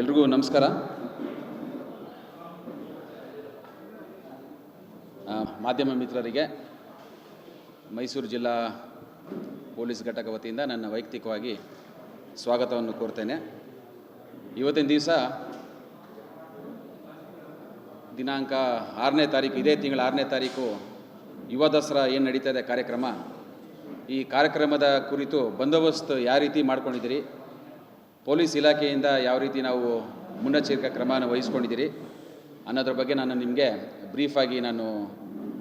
ಎಲ್ರಿಗೂ ನಮಸ್ಕಾರ. ಮಾಧ್ಯಮ ಮಿತ್ರರಿಗೆ ಮೈಸೂರು ಜಿಲ್ಲಾ ಪೊಲೀಸ್ ಘಟಕ ವತಿಯಿಂದ ನನ್ನ ವೈಯಕ್ತಿಕವಾಗಿ ಸ್ವಾಗತವನ್ನು ಕೋರ್ತೇನೆ. ಇವತ್ತಿನ ದಿವಸ ದಿನಾಂಕ ಆರನೇ ತಾರೀಕು, ಇದೇ ತಿಂಗಳ ಆರನೇ ತಾರೀಕು ಯುವ ದಸರಾ ಏನು ನಡೀತಾ ಇದೆ ಕಾರ್ಯಕ್ರಮ. ಈ ಕಾರ್ಯಕ್ರಮದ ಕುರಿತು ಬಂದೋಬಸ್ತ್ ಯಾವ ರೀತಿ ಮಾಡ್ಕೊಂಡಿದ್ದೀರಿ? ಪೊಲೀಸ್ ಇಲಾಖೆಯಿಂದ ಯಾವ ರೀತಿ ನಾವು ಮುನ್ನೆಚ್ಚರಿಕೆ ಕ್ರಮವನ್ನು ವಹಿಸ್ಕೊಂಡಿದ್ದೀರಿ ಅನ್ನೋದ್ರ ಬಗ್ಗೆ ನಾನು ನಿಮಗೆ ಬ್ರೀಫಾಗಿ ನಾನು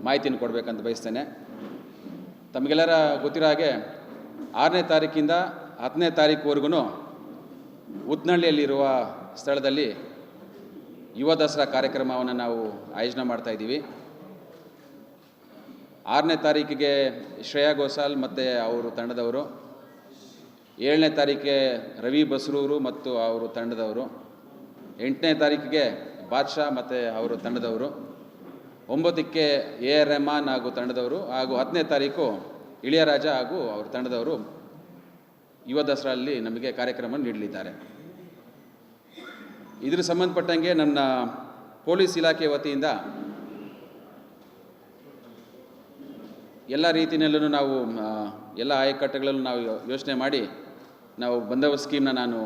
ಮಾಹಿತಿಯನ್ನು ಕೊಡಬೇಕಂತ ಬಯಸ್ತೇನೆ. ತಮಗೆಲ್ಲರ ಗೊತ್ತಿರೋ ಹಾಗೆ ಆರನೇ ತಾರೀಕಿಂದ ಹತ್ತನೇ ತಾರೀಕುವರೆಗೂ ಉತ್ನಳ್ಳಿಯಲ್ಲಿರುವ ಸ್ಥಳದಲ್ಲಿ ಯುವ ದಸರಾ ಕಾರ್ಯಕ್ರಮವನ್ನು ನಾವು ಆಯೋಜನೆ ಮಾಡ್ತಾಯಿದ್ದೀವಿ ಆರನೇ ತಾರೀಕಿಗೆ ಶ್ರೇಯಾ ಘೋಷಾಲ್ ಮತ್ತು ಅವರು ತಂಡದವರು ಏಳನೇ ತಾರೀಕಿಗೆ ರವಿ ಬಸ್ರೂರು ಮತ್ತು ಅವರು ತಂಡದವರು. ಎಂಟನೇ ತಾರೀಕಿಗೆ ಬಾದ್ಶಾ ಮತ್ತು ಅವರು ತಂಡದವರು. ಒಂಬತ್ತಕ್ಕೆ ಎ ಆರ್ ರೆಹಮಾನ್ ಹಾಗೂ ತಂಡದವರು ಹಾಗೂ ಹತ್ತನೇ ತಾರೀಕು ಇಳಿಯರಾಜ ಹಾಗೂ ಅವರ ತಂಡದವರು ಯುವ ದಸರಲ್ಲಿ ನಮಗೆ ಕಾರ್ಯಕ್ರಮ ನೀಡಲಿದ್ದಾರೆ. ಇದ್ರ ಸಂಬಂಧಪಟ್ಟಂಗೆ ನನ್ನ ಪೊಲೀಸ್ ಇಲಾಖೆ ವತಿಯಿಂದ ಎಲ್ಲ ರೀತಿಯಲ್ಲೂ ನಾವು ಎಲ್ಲ ಆಯಕಟ್ಟುಗಳಲ್ಲೂ ನಾವು ಯೋಚನೆ ಮಾಡಿ ನಾವು ಬಂದವ ಸ್ಕೀಮ್ನ ನಾನು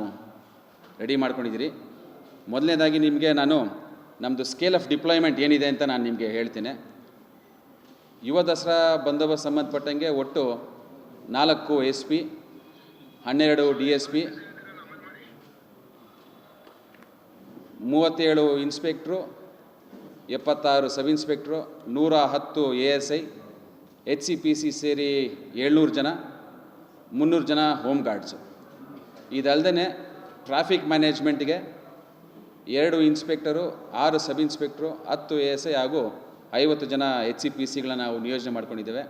ರೆಡಿ ಮಾಡ್ಕೊಂಡಿದ್ದೀರಿ. ಮೊದಲನೇದಾಗಿ ನಿಮಗೆ ನಾನು ನಮ್ಮದು ಸ್ಕೇಲ್ ಆಫ್ ಡಿಪ್ಲಾಯ್ಮೆಂಟ್ ಏನಿದೆ ಅಂತ ನಾನು ನಿಮಗೆ ಹೇಳ್ತೇನೆ. ಯುವ ದಸರಾ ಬಂದೋಬಸ್ತ್ ಸಂಬಂಧಪಟ್ಟಂಗೆ ಒಟ್ಟು ನಾಲ್ಕು ಎಸ್ ಪಿ, ಹನ್ನೆರಡು ಡಿ ಎಸ್ ಪಿ, ಮೂವತ್ತೇಳು ಇನ್ಸ್ಪೆಕ್ಟ್ರು, ಎಪ್ಪತ್ತಾರು ಸಬ್ ಇನ್ಸ್ಪೆಕ್ಟ್ರು, ನೂರ ಹತ್ತು A S I, H C P C ಸೇರಿ ಏಳ್ನೂರು ಜನ, ಮುನ್ನೂರು ಜನ ಹೋಮ್ ಗಾರ್ಡ್ಸು. ಇದಲ್ಲದೆ ಟ್ರಾಫಿಕ್ ಮ್ಯಾನೇಜ್ಮೆಂಟ್ಗೆ ಎರಡು ಇನ್ಸ್ಪೆಕ್ಟರು, ಆರು ಸಬ್ ಇನ್ಸ್ಪೆಕ್ಟ್ರು, ಹತ್ತು ಎ ಎಸ್ ಐ ಹಾಗೂ ಐವತ್ತು ಜನ ಎಚ್ ಸಿ ಪಿ ಸಿಗಳನ್ನ ನಾವು ನಿಯೋಜನೆ ಮಾಡ್ಕೊಂಡಿದ್ದೇವೆ.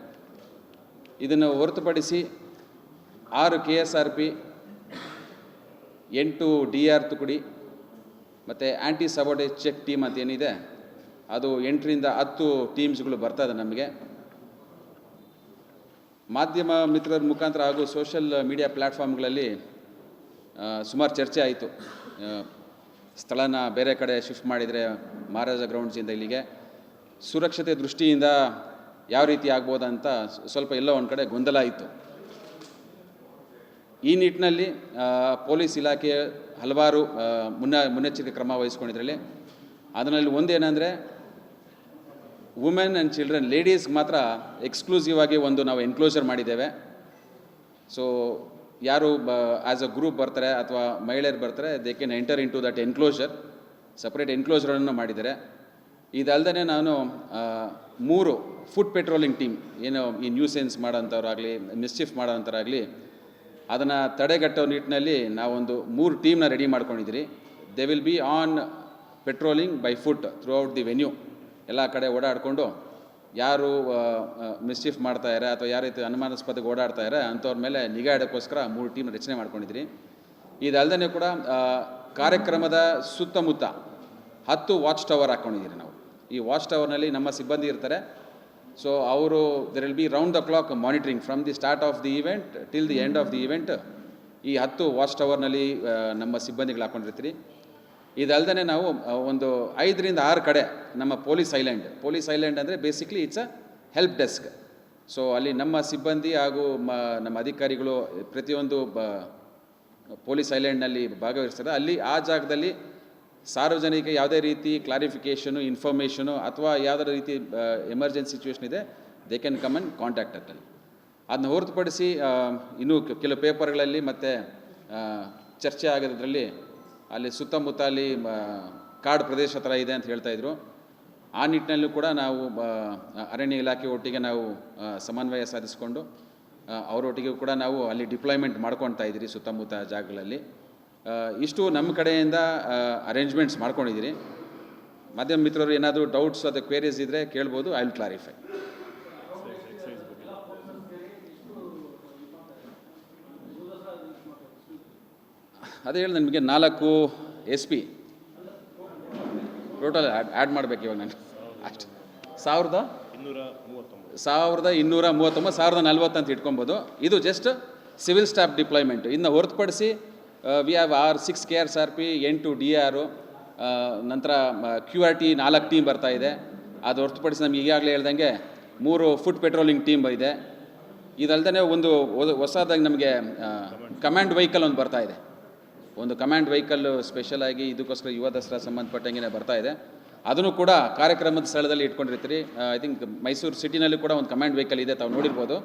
ಇದನ್ನು ಹೊರತುಪಡಿಸಿ ಆರು ಕೆ ಎಸ್ ಆರ್ ಪಿ, ಎಂಟು ಡಿ ಆರ್ ತುಕುಡಿ ಮತ್ತು ಆ್ಯಂಟಿ ಸಬೋಟೇಜ್ ಚೆಕ್ ಟೀಮ್ ಅಂತ ಏನಿದೆ, ಅದು ಎಂಟರಿಂದ ಹತ್ತು ಟೀಮ್ಸ್ಗಳು ಬರ್ತದೆ ನಮಗೆ. ಮಾಧ್ಯಮ ಮಿತ್ರರ ಮುಖಾಂತರ ಹಾಗೂ ಸೋಷಲ್ ಮೀಡಿಯಾ ಪ್ಲ್ಯಾಟ್ಫಾರ್ಮ್ಗಳಲ್ಲಿ ಸುಮಾರು ಚರ್ಚೆ ಆಯಿತು. ಸ್ಥಳನ ಬೇರೆ ಕಡೆ ಶಿಫ್ಟ್ ಮಾಡಿದರೆ ಮಹಾರಾಜ ಗ್ರೌಂಡ್ಸಿಂದ ಇಲ್ಲಿಗೆ. ಸುರಕ್ಷತೆ ದೃಷ್ಟಿಯಿಂದ ಯಾವ ರೀತಿ ಆಗ್ಬೋದಂತ ಸ್ವಲ್ಪ ಎಲ್ಲೋ ಒಂದು ಕಡೆ ಗೊಂದಲ ಇತ್ತು. ಈ ನಿಟ್ಟಿನಲ್ಲಿ ಪೊಲೀಸ್ ಇಲಾಖೆ ಹಲವಾರು ಮುನ್ನ, ಮುನ್ನೆಚ್ಚರಿಕೆ ಕ್ರಮ ವಹಿಸ್ಕೊಂಡಿದ್ರಲ್ಲಿ. ಅದರಲ್ಲಿ ಒಂದೇನೆಂದರೆ, ವುಮೆನ್ ಆ್ಯಂಡ್ ಚಿಲ್ಡ್ರನ್ ಲೇಡೀಸ್ಗೆ ಮಾತ್ರ ಎಕ್ಸ್ಕ್ಲೂಸಿವ್ ಆಗಿ ಒಂದು ನಾವು ಎನ್ಕ್ಲೋಸರ್ ಮಾಡಿದ್ದೇವೆ. ಸೊ ಯಾರು ಆ್ಯಸ್ ಅ ಗ್ರೂಪ್ ಬರ್ತಾರೆ ಅಥವಾ ಮಹಿಳೆಯರು ಬರ್ತಾರೆ they can enter into that enclosure separate ಎನ್ಕ್ಲೋಜರನ್ನು ಮಾಡಿದ್ದಾರೆ. ಇದಲ್ಲದೆ ನಾನು ಮೂರು ಫುಡ್ ಪೆಟ್ರೋಲಿಂಗ್ ಟೀಮ್ ಏನು ಈ ನ್ಯೂಸೆನ್ಸ್ ಮಾಡೋಂಥವ್ರಾಗಲಿ ಮಿಸ್ಚಿಫ್ ಮಾಡೋಂಥವ್ರಾಗಲಿ, ಅದನ್ನು ತಡೆಗಟ್ಟೋ ನಿಟ್ಟಿನಲ್ಲಿ ನಾವೊಂದು ಮೂರು ಟೀಮ್ನ ರೆಡಿ ಮಾಡ್ಕೊಂಡಿದ್ದೀರಿ. They will be on patrolling by foot throughout the venue ಎಲ್ಲ ಕಡೆ ಓಡಾಡಿಕೊಂಡು ಯಾರು ಮಿಸ್ಚೀಫ್ ಮಾಡ್ತಾ ಇರೋ ಅಥವಾ ಯಾವ ರೀತಿ ಅನುಮಾನಾಸ್ಪದಕ್ಕೆ ಓಡಾಡ್ತಾ ಇದ್ದಾರೆ ಅಂಥವ್ರ ಮೇಲೆ ನಿಗಾ ಇಡೋಕ್ಕೋಸ್ಕರ ಮೂರು ಟೀಮ್ ರಚನೆ ಮಾಡ್ಕೊಂಡಿದ್ರಿ. ಇದಲ್ಲದೆ ಕೂಡ ಕಾರ್ಯಕ್ರಮದ ಸುತ್ತಮುತ್ತ ಹತ್ತು ವಾಚ್ ಟವರ್ ಹಾಕ್ಕೊಂಡಿದ್ದೀರಿ ನಾವು. ಈ ವಾಚ್ ಟವರ್ನಲ್ಲಿ ನಮ್ಮ ಸಿಬ್ಬಂದಿ ಇರ್ತಾರೆ. ಸೊ ಅವರು there will be round the clock monitoring from the start of the event till the end of the event ಈ ಹತ್ತು ವಾಚ್ ಟವರ್ನಲ್ಲಿ ನಮ್ಮ ಸಿಬ್ಬಂದಿಗಳು ಹಾಕ್ಕೊಂಡಿರ್ತೀರಿ ಇದಲ್ಲದೆ ನಾವು ಒಂದು ಐದರಿಂದ ಆರು ಕಡೆ ನಮ್ಮ ಪೊಲೀಸ್ ಐಲ್ಯಾಂಡ್ ಪೊಲೀಸ್ ಐಲ್ಯಾಂಡ್ ಅಂದರೆ basically it's a help desk so ಅಲ್ಲಿ ನಮ್ಮ ಸಿಬ್ಬಂದಿ ಹಾಗೂ ಮ, ನಮ್ಮ ಅಧಿಕಾರಿಗಳು ಪ್ರತಿಯೊಂದು, ಬ, ಪೊಲೀಸ್ ಐಲ್ಯಾಂಡ್ನಲ್ಲಿ ಭಾಗವಹಿಸ್ತಾರೆ. ಅಲ್ಲಿ ಆ ಜಾಗದಲ್ಲಿ ಸಾರ್ವಜನಿಕ ಯಾವುದೇ ರೀತಿ ಕ್ಲಾರಿಫಿಕೇಷನು ಇನ್ಫಾರ್ಮೇಷನು ಅಥವಾ ಯಾವುದೇ ರೀತಿ ಎಮರ್ಜೆನ್ಸಿ ಸಿಚುವೇಷನ್ ಇದೆ they can come and contact ಅಟ್ಟಲ್ಲಿ ಅದನ್ನ ಹೊರತುಪಡಿಸಿ ಇನ್ನೂ ಕೆಲವು ಪೇಪರ್ಗಳಲ್ಲಿ ಮತ್ತು ಚರ್ಚೆ ಆಗೋದ್ರಲ್ಲಿ ಅಲ್ಲಿ ಸುತ್ತಮುತ್ತ ಅಲ್ಲಿ ಕಾಡು ಪ್ರದೇಶ ಥರ ಇದೆ ಅಂತ ಹೇಳ್ತಾಯಿದ್ರು ಆ ನಿಟ್ಟಿನಲ್ಲೂ ಕೂಡ ನಾವು ಅರಣ್ಯ ಇಲಾಖೆ ಒಟ್ಟಿಗೆ ನಾವು ಸಮನ್ವಯ ಸಾಧಿಸಿಕೊಂಡು ಅವರೊಟ್ಟಿಗೆ ಕೂಡ ನಾವು ಅಲ್ಲಿ ಡಿಪ್ಲಾಯ್ಮೆಂಟ್ ಮಾಡ್ಕೊಳ್ತಾ ಇದ್ದೀರಿ ಸುತ್ತಮುತ್ತ ಜಾಗಗಳಲ್ಲಿ. ಇಷ್ಟು ನಮ್ಮ ಕಡೆಯಿಂದ ಅರೇಂಜ್ಮೆಂಟ್ಸ್ ಮಾಡ್ಕೊಂಡಿದ್ದೀರಿ. ಮಾಧ್ಯಮ ಮಿತ್ರರು ಏನಾದರೂ ಡೌಟ್ಸ್ ಅಥವಾ ಕ್ವೇರೀಸ್ ಇದ್ದರೆ ಕೇಳ್ಬೋದು ಐ ವಿಲ್ ಕ್ಲಾರಿಫೈ ಅದೇ ಹೇಳಿ ನಿಮಗೆ ನಾಲ್ಕು ಎಸ್ ಪಿ ಟೋಟಲ್ ಆ್ಯಡ್ ಮಾಡಬೇಕು ಇವಾಗ ನಾನು. ಅಷ್ಟು. ಸಾವಿರದ ಇನ್ನೂರ ಮೂವತ್ತೊಂಬತ್ತು ಸಾವಿರದ ಇನ್ನೂರ ಮೂವತ್ತೊಂಬತ್ತು ಸಾವಿರದ ನಲ್ವತ್ತು ಅಂತ ಇಟ್ಕೊಬೋದು. ಇದು ಜಸ್ಟ್ ಸಿವಿಲ್ ಸ್ಟಾಫ್ ಡಿಪ್ಲಾಯ್ಮೆಂಟ್ ಇನ್ನು ಹೊರತುಪಡಿಸಿ we have our six K R S R P ಎಂಟು ಡಿ ಆರು ನಂತರ ಕ್ಯೂ ಆರ್ ಟಿ ನಾಲ್ಕು ಟೀಮ್ ಬರ್ತಾ ಇದೆ. ಅದು ಹೊರತುಪಡಿಸಿ ನಮ್ಗೆ ಈಗಾಗಲೇ ಹೇಳ್ದಂಗೆ ಮೂರು ಫುಡ್ ಪೆಟ್ರೋಲಿಂಗ್ ಟೀಮ್ ಇದೆ. ಇದಲ್ದೇ ಒಂದು ಹೊಸ- ಹೊಸದಾಗಿ ನಮಗೆ ಕಮಾಂಡ್ ವೆಹಿಕಲ್ ಒಂದು ಬರ್ತಾ ಇದೆ. ಒಂದು ಕಮ್ಯಾಂಡ್ ವೆಹಿಕಲ್ ಸ್ಪೆಷಲ್ ಆಗಿ ಇದಕ್ಕೋಸ್ಕರ ಯುವ ದಸರಾ ಸಂಬಂಧಪಟ್ಟಂಗೆ ಬರ್ತಾ ಇದೆ. ಅದನ್ನು ಕೂಡ ಕಾರ್ಯಕ್ರಮದ ಸ್ಥಳದಲ್ಲಿ ಇಟ್ಕೊಂಡಿರ್ತೀರಿ. ಐ ಥಿಂಕ್ ಮೈಸೂರು ಸಿಟಿನಲ್ಲೂ ಕೂಡ ಒಂದು ಕಮ್ಯಾಂಡ್ ವೆಹಿಕಲ್ ಇದೆ ತಾವು ನೋಡಿರ್ಬೋದು.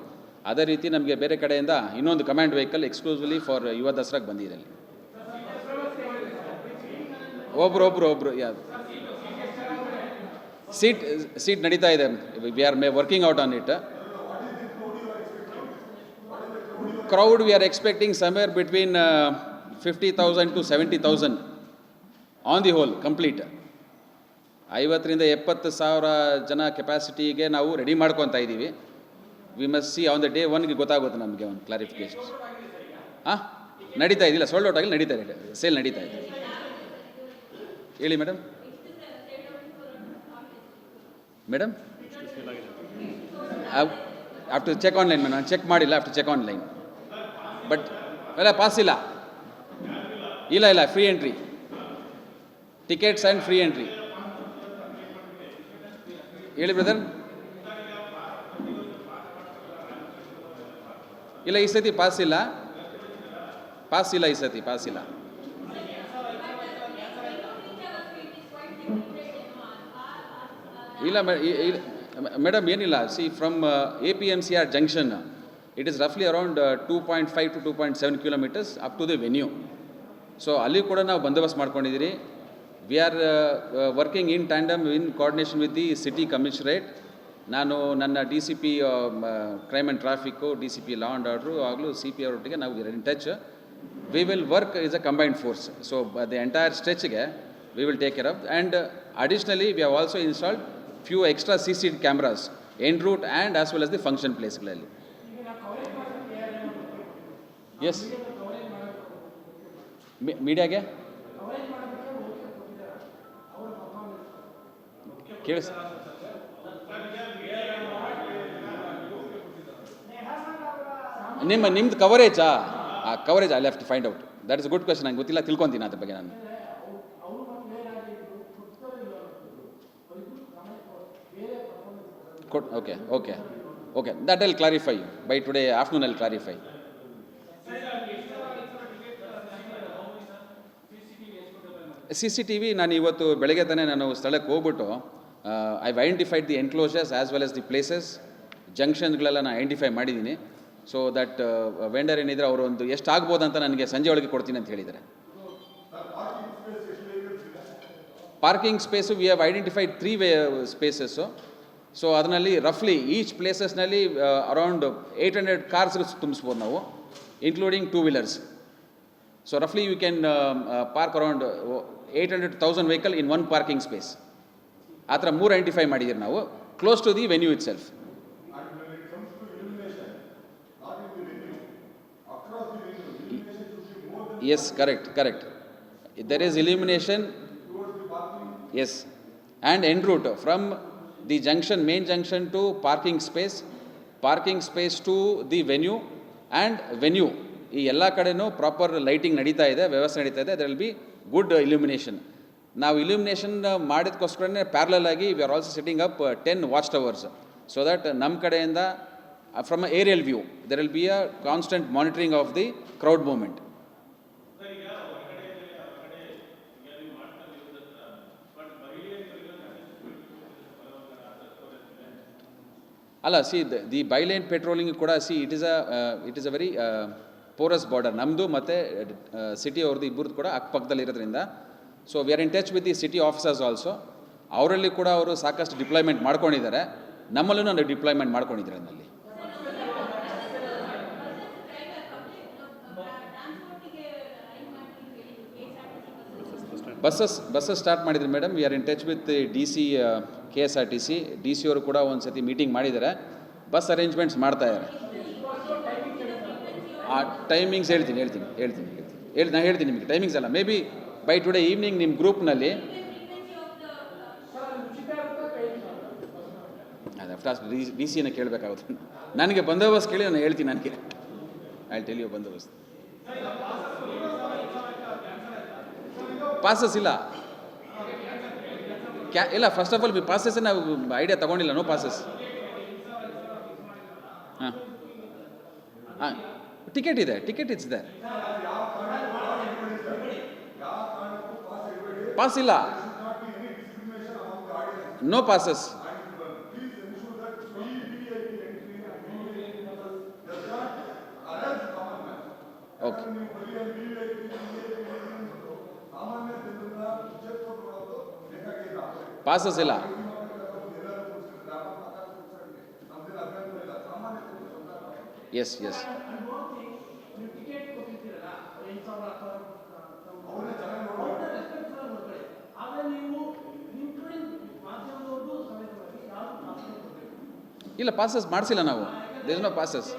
ಅದೇ ರೀತಿ ನಮಗೆ ಬೇರೆ ಕಡೆಯಿಂದ ಇನ್ನೊಂದು ಕಮ್ಯಾಂಡ್ ವೆಹಿಕಲ್ ಎಕ್ಸ್ಕ್ಲೂಸಿವ್ಲಿ ಫಾರ್ ಯುವ ದಸರಾಗೆ ಬಂದಿದೆ ಅಲ್ಲಿ. ಒಬ್ರು ಒಬ್ರು ಒಬ್ರು ಯಾರು ಸೀಟ್ ಸೀಟ್ ನಡೀತಾ ಇದೆ. We are may working out on it crowd we are expecting somewhere between fifty thousand to seventy thousand on the whole complete ಐವತ್ತರಿಂದ ಎಪ್ಪತ್ತು ಸಾವಿರ ಜನ ಕೆಪಾಸಿಟಿಗೆ ನಾವು ರೆಡಿ ಮಾಡ್ಕೊತಾ ಇದ್ದೀವಿ we must see on the day ಒನ್ಗೆ ಗೊತ್ತಾಗುತ್ತೆ ನಮಗೆ ಒಂದು ಕ್ಲಾರಿಫಿಕೇಶನ್ ಹಾಂ? ನಡೀತಾ ಇದ್ದಿಲ್ಲ ಸೋಲ್ಡ್ ಔಟ್ ಆಗಿ ನಡೀತಾ ಇದೆ. ಸೇಲ್ ನಡೀತಾ ಇದೆ. ಹೇಳಿ madam madam after check online madam ನಾನು ಚೆಕ್ ಮಾಡಿಲ್ಲ ಆಫ್ಟರ್ ಚೆಕ್ ಆನ್ಲೈನ್ ಬಟ್ ಅಲ್ಲ ಪಾಸ್ ಇಲ್ಲ. ಇಲ್ಲ ಇಲ್ಲ free entry tickets and free entry ಹೇಳಿ ಬ್ರದರ್ ಇಲ್ಲ, ಈ ಸತಿ ಪಾಸ್ ಇಲ್ಲ. ಪಾಸ್ ಇಲ್ಲ ಈ ಸತಿ ಪಾಸ್ ಇಲ್ಲ. ಇಲ್ಲ ಮೇಡಮ್ ಏನಿಲ್ಲ. See from A P M C R junction it is ರಫ್ಲಿ around two point five to two point seven kilometres up to the venue so ಅಲ್ಲಿ ಕೂಡ ನಾವು ಬಂದೋಬಸ್ತ್ ಮಾಡ್ಕೊಂಡಿದ್ದೀರಿ we are working in tandem in coordination with the city commissionerate ನಾನು ನನ್ನ D C P crime and traffic D C P law and order ಆಗಲೂ C P ಅವರೊಟ್ಟಿಗೆ ನಾವು in touch we will work is a combined force so the entire ಸ್ಟ್ರೆಚ್ಗೆ we will take care of and additionally we have also installed few extra C C cameras en route and as well as the function ಪ್ಲೇಸ್ಗಳಲ್ಲಿ S ಮೀಡಿಯಾಗೆ? ಕೇಳಿಸ್ ನಿಮ್ಮ, ನಿಮ್ದು ಕವರೇಜಾ ಆ? Coverage I left to find out that is good question ನಂಗೆ ಗೊತ್ತಿಲ್ಲ, ತಿಳ್ಕೊತೀನಿ ಅದ್ರ ಬಗ್ಗೆ ನಾನು. Okay okay okay that I'll clarify by today afternoon I'll clarify C C T V ನಾನು ಇವತ್ತು ಬೆಳಗ್ಗೆ ತಾನೇ ನಾನು ಸ್ಥಳಕ್ಕೆ ಹೋಗ್ಬಿಟ್ಟು I identified the enclosures as well as the places ಜಂಕ್ಷನ್ಗಳೆಲ್ಲ ನಾನು ಐಡೆಂಟಿಫೈ ಮಾಡಿದ್ದೀನಿ. ಸೊ ದಟ್ ವೆಂಡರ್ ಏನಿದ್ರೆ ಅವರು ಒಂದು ಎಷ್ಟು ಆಗ್ಬೋದು ಅಂತ ನನಗೆ ಸಂಜೆ ಒಳಗೆ ಕೊಡ್ತೀನಿ ಅಂತ ಹೇಳಿದ್ದಾರೆ. Parking space we have identified three way spaces so ಅದರಲ್ಲಿ ರಫ್ಲಿ ಈಚ್ ಪ್ಲೇಸಸ್ನಲ್ಲಿ ಅರೌಂಡ್ ಏಯ್ಟ್ ಹಂಡ್ರೆಡ್ ಕಾರ್ಸ್ ತುಂಬಿಸ್ಬೋದು ನಾವು including two wheelers so ರಫ್ಲಿ you can park around eight hundred thousand vehicle in one parking space ಆ ಥರ ಮೂರು ಐಡೆಂಟಿಫೈ ಮಾಡಿದ್ದೀರಿ ನಾವು. Close to the venue itself yes correct correct there is illumination yes and end route from the junction main junction to parking space parking space to the venue and venue ಈ ಎಲ್ಲ ಕಡೆಯೂ proper lighting ನಡೀತಾ ಇದೆ, ವ್ಯವಸ್ಥೆ ನಡೀತಾ ಇದೆ. ಅದರಲ್ಲಿ be good illumination ನಾವು ಇಲ್ಯುಮಿನೇಷನ್ ಮಾಡಿದಕ್ಕೋಸ್ಕರನೇ ಪ್ಯಾರಲಲ್ ಆಗಿ we are also setting up ten watch towers so that ನಮ್ಮ ಕಡೆಯಿಂದ from aerial view there will be a constant monitoring of the crowd movement ಅಲ್ಲ ಸಿ ದಿ ಬೈಲೈನ್ ಪೆಟ್ರೋಲಿಂಗ್ ಕೂಡ see it is a it is a very porous border ನಮ್ಮದು ಮತ್ತು city ಅವ್ರದ್ದು ಇಬ್ಬರದ್ದು ಕೂಡ ಅಕ್ಕಪಕ್ಕದಲ್ಲಿ ಇರೋದ್ರಿಂದ. So we are in touch with the city officers also ಅವರಲ್ಲಿ ಕೂಡ ಅವರು ಸಾಕಷ್ಟು ಡಿಪ್ಲಾಯ್ಮೆಂಟ್ ಮಾಡ್ಕೊಂಡಿದ್ದಾರೆ. ನಮ್ಮಲ್ಲೂ ನಾನು ಡಿಪ್ಲಾಯ್ಮೆಂಟ್ ಮಾಡ್ಕೊಂಡಿದ್ದಾರೆ ಅದರಲ್ಲಿ ಬಸ್ಸಸ್ ಬಸ್ಸಸ್ ಸ್ಟಾರ್ಟ್ ಮಾಡಿದ್ರು madam we are in touch with D C K S R T C D C ಅವರು ಕೂಡ ಒಂದು ಸತಿ ಮೀಟಿಂಗ್ ಮಾಡಿದ್ದಾರೆ. ಬಸ್ ಅರೇಂಜ್ಮೆಂಟ್ಸ್ ಮಾಡ್ತಾ ಇದ್ದಾರೆ. ಆ ಟೈಮಿಂಗ್ಸ್ ಹೇಳ್ತೀನಿ ಹೇಳ್ತೀನಿ ಹೇಳ್ತೀನಿ ಹೇಳ್ತೀನಿ. ಹೇಳಿ ನಾನು ಹೇಳ್ತೀನಿ ನಿಮಗೆ ಟೈಮಿಂಗ್ಸ್ ಅಲ್ಲ maybe by today evening ನಿಮ್ಮ ಗ್ರೂಪ್ನಲ್ಲಿ ಅದು ಡಿ ಡಿ ಸಿನ ಕೇಳಬೇಕಾಗುತ್ತೆ. ನನಗೆ ಬಂದೋಬಸ್ತ್ ಕೇಳಿ ನಾನು ಹೇಳ್ತೀನಿ ನನಗೆ. ಐ ಟೆಲ್ ಯು ಬಂದೋಬಸ್ತ್. ಪಾಸಸ್ ಇಲ್ಲ. ಕ್ಯಾ ಇಲ್ಲ ಫಸ್ಟ್ ಆಫ್ ಆಲ್ ಪಾಸಸ್ ನಾವು ಐಡಿಯಾ ತಗೊಂಡಿಲ್ಲ ನೋ ಪಾಸಸ್ ಹಾಂ. ಹಾಂ. ಟಿಕೆಟ್ ಇದೆ ಟಿಕೆಟ್ ಇದೆ ಪಾಸ್ ಇಲ್ಲ ನೋ ಪಾಸಸ್ ಓಕೆ ಪಾಸಸ್ ಇಲ್ಲ ಎಸ್ ಎಸ್ ಇಲ್ಲ ಪಾಸಸ್ ಮಾಡಿಸಿಲ್ಲ ನಾವು. There no passes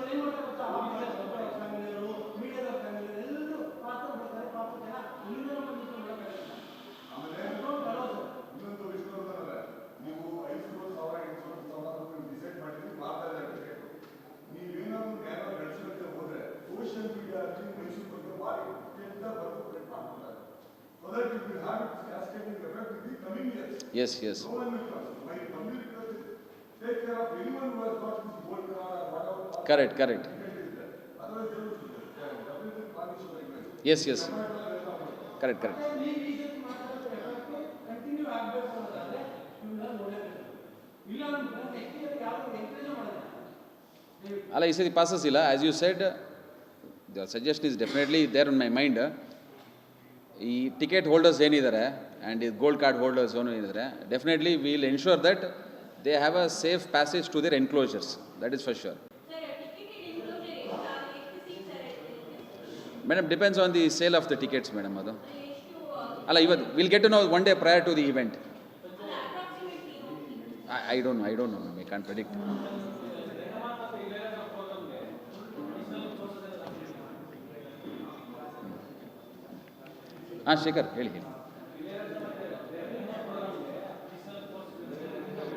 yes yes correct correct yes yes correct correct ಅಲ್ಲ ಈ ಸತಿ ಪಾಸಸ್ ಇಲ್ಲ. As you said the suggestion is definitely there in my mind ಈ ಟಿಕೆಟ್ ಹೋಲ್ಡರ್ಸ್ ಏನಿದ್ದಾರೆ ಆ್ಯಂಡ್ ಈ ಗೋಲ್ಡ್ ಕಾರ್ಡ್ ಹೋಲ್ಡರ್ಸ್ ಏನು ಏನಿದ್ದಾರೆ definitely will ensure that they have a safe passage to their enclosures that is for sure madam depends on the sale of the tickets madam ಅದು ಅಲ್ಲ ಇವತ್ತು will get to know one day prior to the event I don't know I don't know I can't predict ಹಾಂ ಶೇಖರ್ ಹೇಳಿ ಹೇಳಿ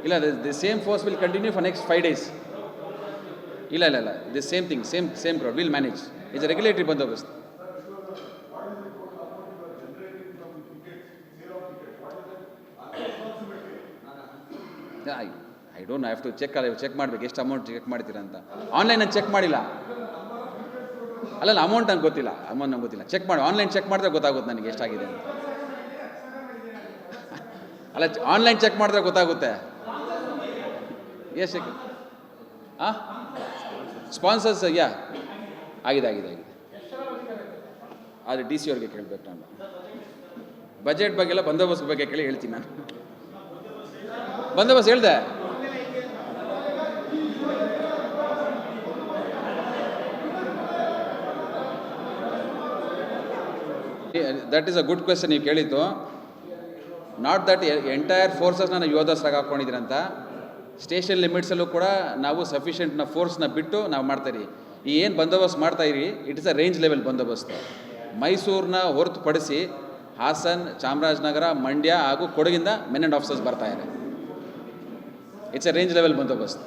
ಇಲ್ಲ the same force will continue for next five days ಇಲ್ಲ ಇಲ್ಲ ಇಲ್ಲ the same thing same same crowd will manage it's regulatory ಬಂದೋಬಸ್ತ್ I don't have to check ಅಲ್ಲ check ಮಾಡ್ಬೇಕು, ಎಷ್ಟು ಅಮೌಂಟ್ ಚೆಕ್ ಮಾಡ್ತೀರಾ ಅಂತ. ಆನ್ಲೈನಲ್ಲಿ ಚೆಕ್ ಮಾಡಿಲ್ಲ. ಅಲ್ಲಲ್ಲ ಅಮೌಂಟ್ ನಂಗೆ ಗೊತ್ತಿಲ್ಲ ಅಮೌಂಟ್ ನಂಗೆ ಗೊತ್ತಿಲ್ಲ. ಚೆಕ್ ಮಾಡಿ ಆನ್ಲೈನ್ ಚೆಕ್ ಮಾಡಿದ್ರೆ ಗೊತ್ತಾಗುತ್ತೆ ನನಗೆ ಎಷ್ಟಾಗಿದೆ ಅಂತ. ಅಲ್ಲ ಆನ್ಲೈನ್ ಚೆಕ್ ಮಾಡಿದ್ರೆ ಗೊತ್ತಾಗುತ್ತೆ. ಎಷ್ಟು ಹಾಂ ಸ್ಪಾನ್ಸರ್ಸ್ ಯಾ ಆಗಿದೆ ಆಗಿದೆ ಆಗಿದೆ. ಆದರೆ ಡಿ ಸಿ ಅವ್ರಿಗೆ ಕೇಳಬೇಕು? ನಾನು ಬಜೆಟ್ ಬಗ್ಗೆ ಎಲ್ಲ ಬಂದೋಬಸ್ತ್ ಬಗ್ಗೆ ಕೇಳಿ ಹೇಳ್ತೀನಿ ನಾನು. ಬಂದೋಬಸ್ತ್ ಹೇಳ್ದೆ? That is a good question ನೀವು ಕೇಳಿದ್ದು. ನಾಟ್ ದಟ್ ಎಂಟೈರ್ ಫೋರ್ಸಸ್ನ ನಾನು ಯೋಧಸ್ರಾಗ ಹಾಕ್ಕೊಂಡಿದ್ದೀರಂತ. ಸ್ಟೇಷನ್ ಲಿಮಿಟ್ಸಲ್ಲೂ ಕೂಡ ನಾವು ಸಫಿಷಿಯೆಂಟ್ನ ಫೋರ್ಸ್ನ ಬಿಟ್ಟು ನಾವು ಮಾಡ್ತಾಯಿರಿ ಈ ಏನು ಬಂದೋಬಸ್ತ್ ಮಾಡ್ತಾಯಿರಿ it is a range level ಬಂದೋಬಸ್ತ್. ಮೈಸೂರನ್ನ ಹೊರತುಪಡಿಸಿ ಹಾಸನ್, ಚಾಮರಾಜನಗರ, ಮಂಡ್ಯ ಹಾಗೂ ಕೊಡಗಿಂದ ಮೆನ್ ಆ್ಯಂಡ್ ಆಫೀಸರ್ಸ್ ಬರ್ತಾ ಇದ್ದಾರೆ. ಇಟ್ಸ್ ಅ ರೇಂಜ್ ಲೆವೆಲ್ ಬಂದೋಬಸ್ತ್.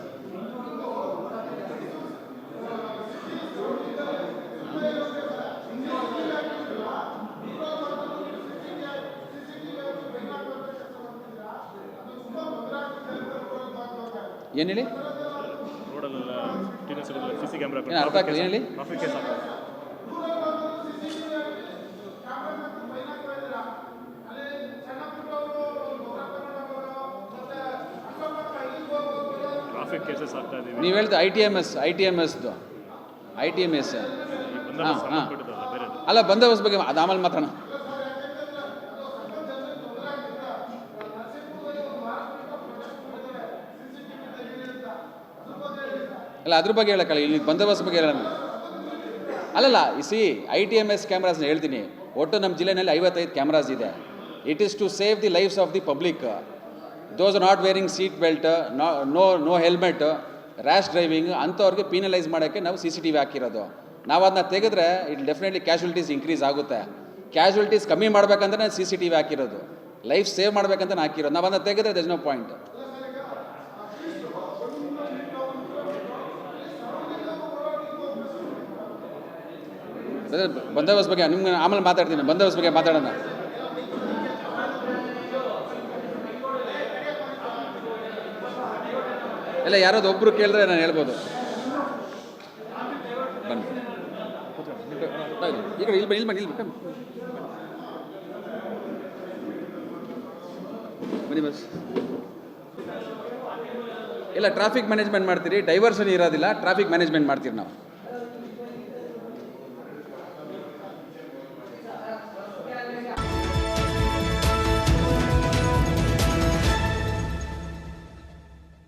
ಏನು ಹೇಳಿ? ಏನು ಅರ್ಥ ಆಗ್ತದೆ ಏನು ಹೇಳಿ? ಟ್ರಾಫಿಕ್ ಕೇಸ್ ಹಾಕೋದು ಟ್ರಾಫಿಕ್ ಕೇಸಸ್ ಆಗ್ತಾ ಇದೀವಿ ನೀವು ಹೇಳ್ತಾ I T M S I T M ಎಸ್ದು I T M S ಹಾ, ಹಾ. ಅಲ್ಲ ಬಂದೋಬಸ್ತ್ ಬಗ್ಗೆ ಅದು ಆಮೇಲೆ ಮಾತಾಡೋಣ. ಅಲ್ಲ, ಅದ್ರ ಬಗ್ಗೆ ಹೇಳಕ್ಕಲ್ಲ ಇಲ್ಲಿ ಬಂದೋಬಸ್ತ್ ಬಗ್ಗೆ ಹೇಳೋಣ ಅಲ್ಲಲ್ಲ C I T M S ಕ್ಯಾಮ್ರಾಸ್ನ ಹೇಳ್ತೀನಿ. ಒಟ್ಟು ನಮ್ಮ ಜಿಲ್ಲೆಯಲ್ಲಿ ಐವತ್ತೈದು ಕ್ಯಾಮ್ರಾಸ್ ಇದೆ. It is to save the lives of the public those not wearing seat belt no no helmet rash driving ಅಂಥವ್ರಿಗೆ ಪೀನಲೈಸ್ ಮಾಡೋಕ್ಕೆ ನಾವು ಸಿ ಸಿ ಟಿ ವಿ ಹಾಕಿರೋದು. ನಾವು ಅದನ್ನ ತೆಗೆದ್ರೆ ಇಟ್ ಡೆಫಿನೆಟ್ಲಿ ಕ್ಯಾಶುಲಿಟೀಸ್ ಇನ್ಕ್ರೀಸ್ ಆಗುತ್ತೆ. ಕ್ಯಾಶುಲಿಟೀಸ್ ಕಮ್ಮಿ ಮಾಡಬೇಕಂದ್ರೆ ಸಿ ಸಿ ಟಿ ವಿ ಹಾಕಿರೋದು. ಲೈಫ್ ಸೇವ್ ಮಾಡ್ಬೇಕಂತ ನಾನು ಹಾಕಿರೋದು. ನಾವು ಅದನ್ನ ತೆಗೆದ್ರೆ ದಸ್ ನೋ ಪಾಯಿಂಟ್ ಬಂದೋಬಸ್ತ್ ಬಗ್ಗೆ ನಿಮ್ಗೆ ಆಮೇಲೆ ಮಾತಾಡ್ತೀನಿ, ಬಂದೋಬಸ್ತ್ ಬಗ್ಗೆ ಮಾತಾಡೋಣ. ಇಲ್ಲ, ಯಾರಾದ್ರು ಒಬ್ಬರು ಕೇಳಿದ್ರೆ ನಾನು ಹೇಳ್ಬೋದು. ಬನ್ನಿ. ಇಲ್ಲ ಟ್ರಾಫಿಕ್ ಮ್ಯಾನೇಜ್ಮೆಂಟ್ ಮಾಡ್ತೀರಿ ಡೈವರ್ಷನ್ ಇರೋದಿಲ್ಲ ಟ್ರಾಫಿಕ್ ಮ್ಯಾನೇಜ್ಮೆಂಟ್ ಮಾಡ್ತೀರಿ ನಾವು.